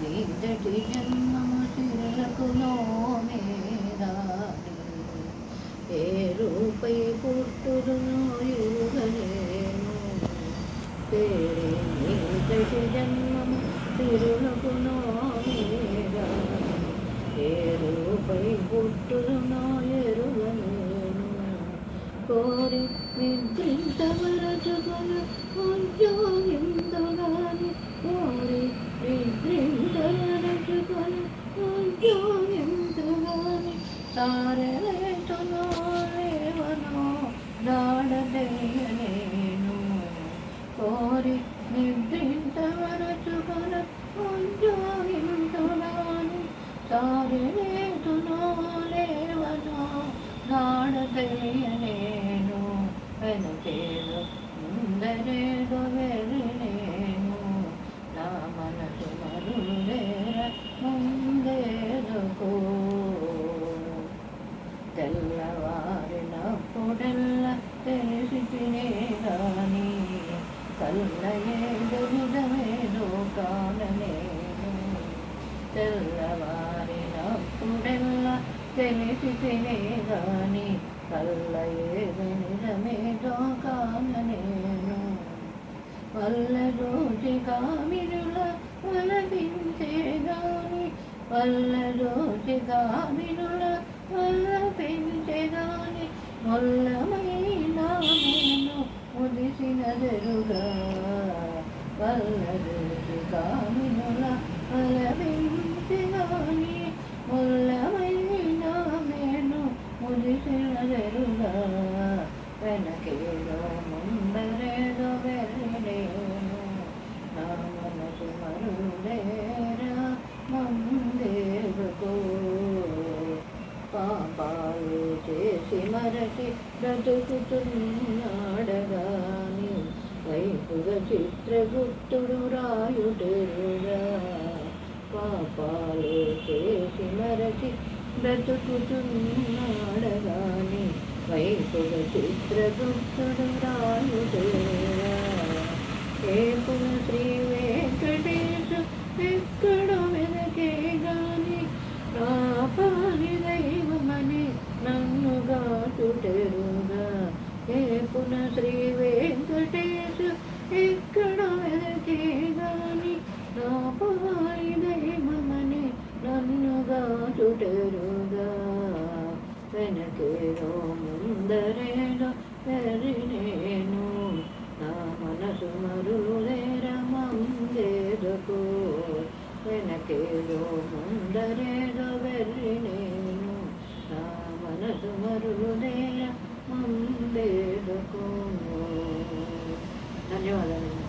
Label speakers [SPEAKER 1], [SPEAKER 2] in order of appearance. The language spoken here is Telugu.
[SPEAKER 1] నీదటి జన్మము సిరకులో మేదాడి ఏ రూపై పుట్టుదును ఎరుగలేను పేరే నీదటి జన్మము సిరులకులో మేదాడి ఏ రూపై పుట్టుదునో ఎరుగలేను కోరి నిద్రింతవరచుకొన ఉద్యోగిందుగాని తారలేతునో లేవనో దాడదేయలేను కోరి నిద్రింతవరచుకొన ఉద్యోగిందుగాని తారలేతునో లేవనో నాడదేయలేను పంపిణేదాని తినేదాని నిజమేదో కాననేను తెల్లవారినప్పుడెల్లా తెలిసి తినేదాని కళ్ళ నిజమేదో కాననేను వల్ల రోజు కామిరుల వలపించేదాని వల్ల రోజు కామిరుల వల్ల రోజు కామిరుల వలపించేదాని మొల్లమైన నేను ముదిసినదరుగా వెనకేదో ముందరేదో వెళ్ళలేను నా మనసు మరుడేరా ముందేరుకో పాపాలు చేసి మరచి బ్రతుకుతున్నాడగాని వైపుగా చిత్రగుప్తుడు రాయుడేరుగా పాపాలు చేసి మరచి బ్రతుకుతున్నాడగాని వైపుగా చిత్రగుప్తుడు రాయుడేరా ఏపుల శ్రీ వెంకటేశ ఎక్కడ వెనకే గాని పాపాని దైవమని నన్నుగా చుటెరుగా ఏపున శ్రీ నా పాయి వెనకేదో ముందరేదో వెరినేను నా మనసు మరులేర వెనకేదో ముందరేదో వెర్రినేను నా మనసు మరులేర ధన్యవాదాలు